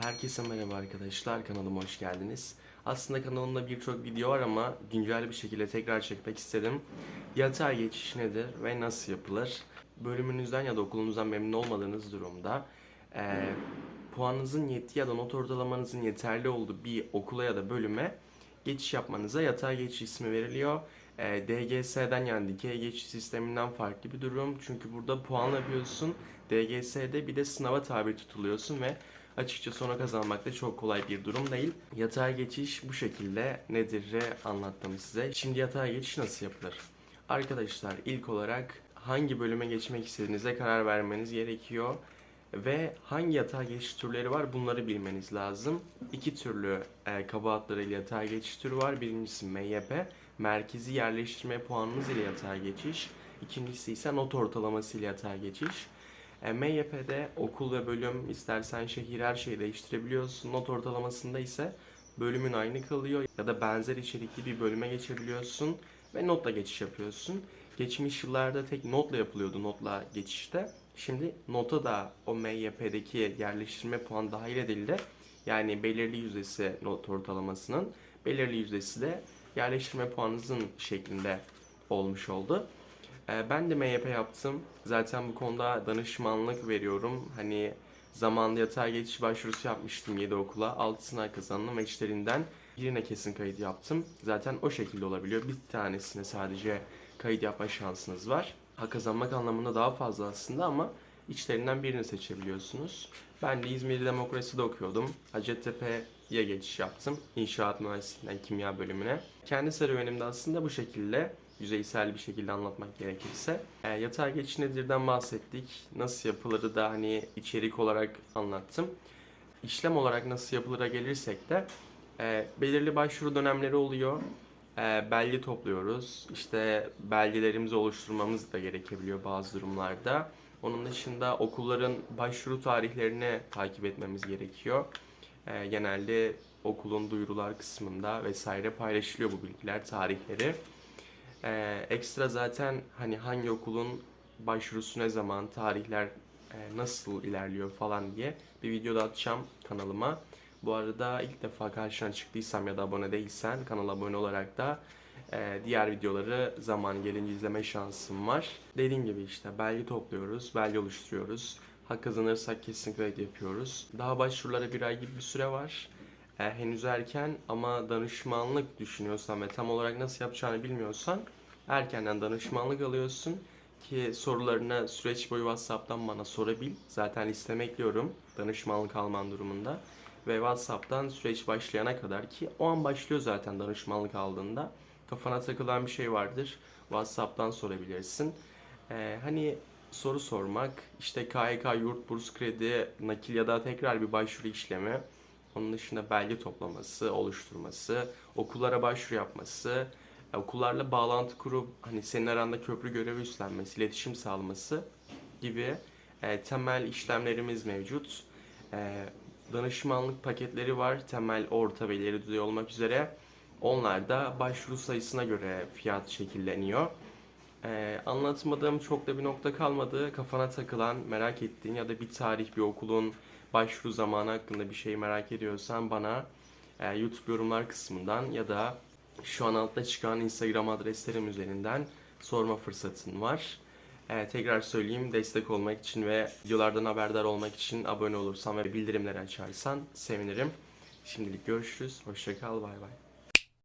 Herkese merhaba arkadaşlar, kanalıma hoş geldiniz. Aslında kanalımda birçok video var ama güncel bir şekilde tekrar çekmek istedim. Yatay geçiş nedir ve nasıl yapılır? Bölümünüzden ya da okulunuzdan memnun olmadığınız durumda eee, puanınızın yettiği ya da not ortalamanızın yeterli olduğu bir okula ya da bölüme geçiş yapmanıza yatay geçiş ismi veriliyor. Eee, DGS'den yani dikey geçiş sisteminden farklı bir durum. Çünkü burada puan yapıyorsun. DGS'de bir de sınava tabi tutuluyorsun ve açıkçası onu kazanmak da çok kolay bir durum değil. Yatay geçiş bu şekilde nedir anlattım size. Şimdi yatay geçiş nasıl yapılır? Arkadaşlar ilk olarak hangi bölüme geçmek istediğinize karar vermeniz gerekiyor. Ve hangi yatay geçiş türleri var bunları bilmeniz lazım. İki türlü e, kaba adlarıyla yatay geçiş türü var. Birincisi MYP, merkezi yerleştirme puanınız ile yatay geçiş. İkincisi ise not ortalaması ile yatay geçiş. E, MYP'de okul ve bölüm istersen şehir her şeyi değiştirebiliyorsun. Not ortalamasında ise bölümün aynı kalıyor ya da benzer içerikli bir bölüme geçebiliyorsun ve notla geçiş yapıyorsun. Geçmiş yıllarda tek notla yapılıyordu notla geçişte. Şimdi nota da o MYP'deki yerleştirme puan dahil edildi. Yani belirli yüzdesi not ortalamasının, belirli yüzdesi de yerleştirme puanınızın şeklinde olmuş oldu. Ee, Ben de MYP yaptım. Zaten bu konuda danışmanlık veriyorum. Hani zamanında yatay geçiş başvurusu yapmıştım 7 okula. 6'sına kazandım ve içlerinden birine kesin kayıt yaptım. Zaten o şekilde olabiliyor. Bir tanesine sadece kayıt yapma şansınız var. Ha kazanmak anlamında daha fazla aslında ama içlerinden birini seçebiliyorsunuz. Ben de İzmir Demokrasi'de okuyordum. Hacettepe'ye geçiş yaptım. İnşaat Mühendisliğinden kimya bölümüne. Kendi serüvenimde aslında bu şekilde yüzeysel bir şekilde anlatmak gerekirse. E, yatay geçiş nedirden bahsettik. Nasıl yapılırı da hani içerik olarak anlattım. İşlem olarak nasıl yapılır'a gelirsek de e, belirli başvuru dönemleri oluyor. E, belge topluyoruz. İşte belgelerimizi oluşturmamız da gerekebiliyor bazı durumlarda. Onun dışında okulların başvuru tarihlerini takip etmemiz gerekiyor. E, genelde okulun duyurular kısmında vesaire paylaşılıyor bu bilgiler, tarihleri. Ee, ekstra zaten hani hangi okulun başvurusu ne zaman, tarihler e, nasıl ilerliyor falan diye bir video da atacağım kanalıma. Bu arada ilk defa karşına çıktıysam ya da abone değilsen kanala abone olarak da e, diğer videoları zaman gelince izleme şansım var. Dediğim gibi işte belge topluyoruz, belge oluşturuyoruz. Hak kazanırsak kesin kredi yapıyoruz. Daha başvurulara bir ay gibi bir süre var. Henüz erken ama danışmanlık düşünüyorsan ve tam olarak nasıl yapacağını bilmiyorsan erkenden danışmanlık alıyorsun ki sorularını süreç boyu WhatsApp'tan bana sorabil. Zaten listeme ekliyorum danışmanlık alman durumunda. Ve WhatsApp'tan süreç başlayana kadar ki o an başlıyor zaten danışmanlık aldığında. Kafana takılan bir şey vardır. WhatsApp'tan sorabilirsin. E, hani soru sormak, işte KYK, yurt, burs kredi, nakil ya da tekrar bir başvuru işlemi. Onun dışında belge toplaması, oluşturması, okullara başvuru yapması, e, okullarla bağlantı kurup hani senin aranda köprü görevi üstlenmesi, iletişim sağlaması gibi e, temel işlemlerimiz mevcut. E, danışmanlık paketleri var. Temel, orta ve ileri düzey olmak üzere. Onlar da başvuru sayısına göre fiyat şekilleniyor. Ee, anlatmadığım çok da bir nokta kalmadı. Kafana takılan, merak ettiğin ya da bir tarih, bir okulun başvuru zamanı hakkında bir şey merak ediyorsan bana e, YouTube yorumlar kısmından ya da şu an altta çıkan Instagram adreslerim üzerinden sorma fırsatın var. Ee, tekrar söyleyeyim destek olmak için ve videolardan haberdar olmak için abone olursan ve bildirimleri açarsan sevinirim. Şimdilik görüşürüz. Hoşçakal. Bay bay.